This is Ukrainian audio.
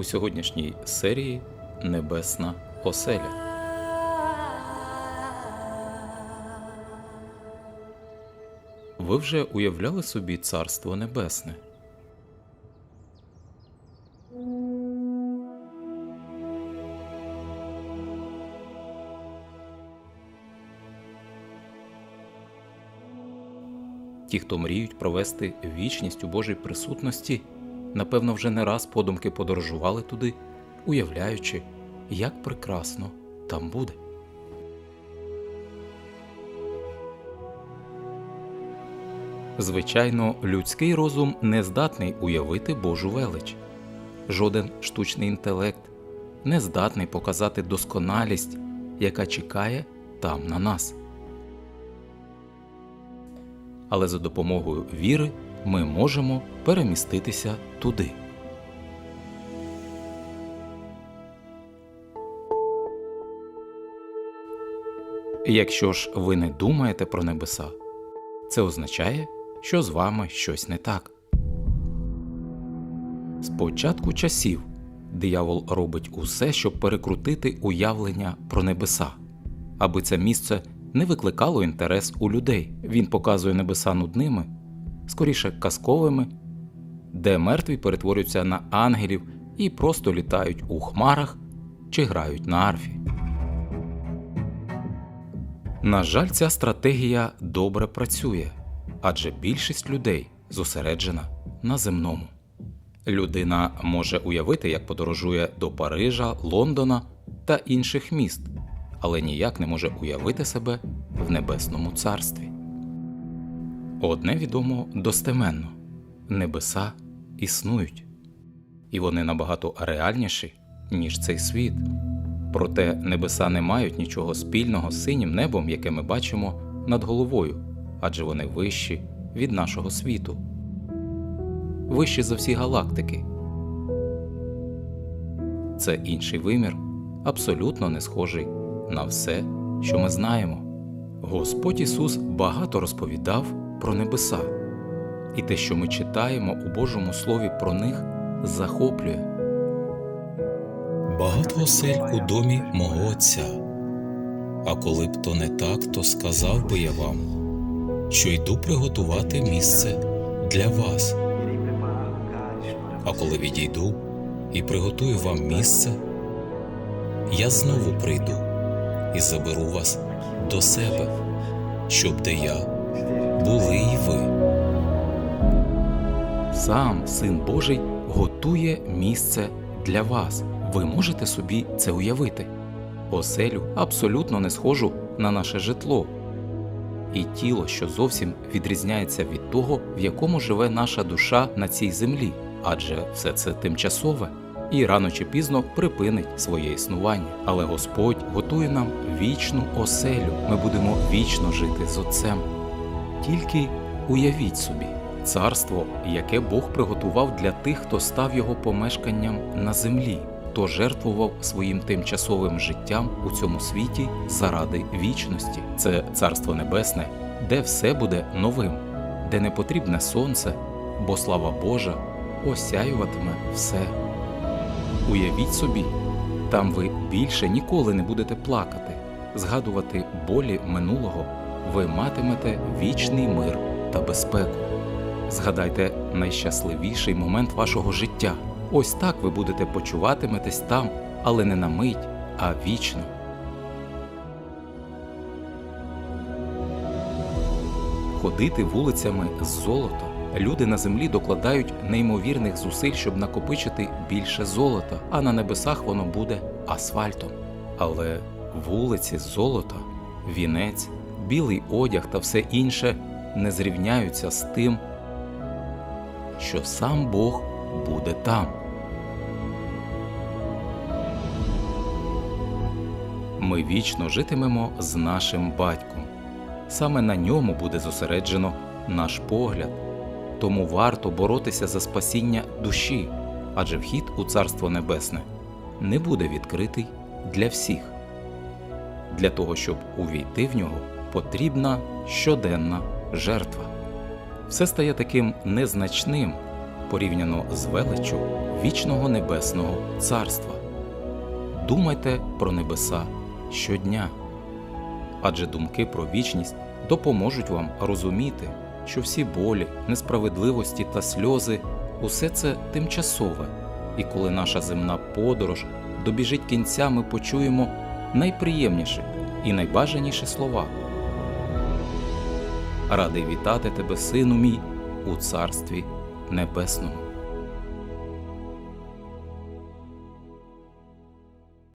у сьогоднішній серії Небесна оселя. Ви вже уявляли собі Царство Небесне? Ті, хто мріють провести вічність у Божій присутності, напевно, вже не раз подумки подорожували туди, уявляючи, як прекрасно там буде. Звичайно, людський розум не здатний уявити Божу велич. Жоден штучний інтелект не здатний показати досконалість, яка чекає там на нас. Але за допомогою віри ми можемо переміститися туди. Якщо ж ви не думаєте про небеса, це означає, що з вами щось не так. З початку часів диявол робить усе, щоб перекрутити уявлення про небеса, аби це місце не викликало інтерес у людей. Він показує небеса нудними, скоріше казковими, де мертві перетворюються на ангелів і просто літають у хмарах чи грають на арфі. На жаль, ця стратегія добре працює, адже більшість людей зосереджена на земному. Людина може уявити, як подорожує до Парижа, Лондона та інших міст, але ніяк не може уявити себе в небесному царстві. Одне відомо достеменно небеса існують, і вони набагато реальніші, ніж цей світ. Проте небеса не мають нічого спільного з синім небом, яке ми бачимо над головою, адже вони вищі від нашого світу, вищі за всі галактики. Це інший вимір, абсолютно не схожий на все, що ми знаємо. Господь Ісус багато розповідав про небеса, і те, що ми читаємо у Божому Слові про них, захоплює. Багато осель у домі мого отця. А коли б то не так, то сказав би я вам, що йду приготувати місце для вас. А коли відійду і приготую вам місце, я знову прийду і заберу вас до себе, щоб де я були й ви. Сам Син Божий готує місце для вас. Ви можете собі це уявити. Оселю абсолютно не схожу на наше житло. І тіло, що зовсім відрізняється від того, в якому живе наша душа на цій землі, адже все це тимчасове і рано чи пізно припинить своє існування. Але Господь готує нам вічну оселю. Ми будемо вічно жити з Отцем. Тільки уявіть собі царство, яке Бог приготував для тих, хто став його помешканням на землі, хто жертвував своїм тимчасовим життям у цьому світі заради вічності. Це царство небесне, де все буде новим, де не потрібне сонце, бо слава Божа осяюватиме все. Уявіть собі, там ви більше ніколи не будете плакати, згадувати болі минулого, ви матимете вічний мир та безпеку. Згадайте найщасливіший момент вашого життя. Ось так ви будете почуватиметесь там, але не на мить, а вічно. Ходити вулицями з золота. Люди на землі докладають неймовірних зусиль, щоб накопичити більше золота, а на небесах воно буде асфальтом. Але вулиці золота, вінець, білий одяг та все інше не зрівняються з тим, що сам Бог буде там. Ми вічно житимемо з нашим батьком. Саме на ньому буде зосереджено наш погляд. Тому варто боротися за спасіння душі, адже вхід у Царство Небесне не буде відкритий для всіх. Для того, щоб увійти в нього, потрібна щоденна жертва. Все стає таким незначним порівняно з величчю вічного небесного царства. Думайте про небеса щодня, адже думки про вічність допоможуть вам розуміти, що всі болі, несправедливості та сльози усе це тимчасове, і коли наша земна подорож добіжить кінця, ми почуємо найприємніші і найбажаніші слова. Радий вітати тебе, сину мій, у царстві небесному.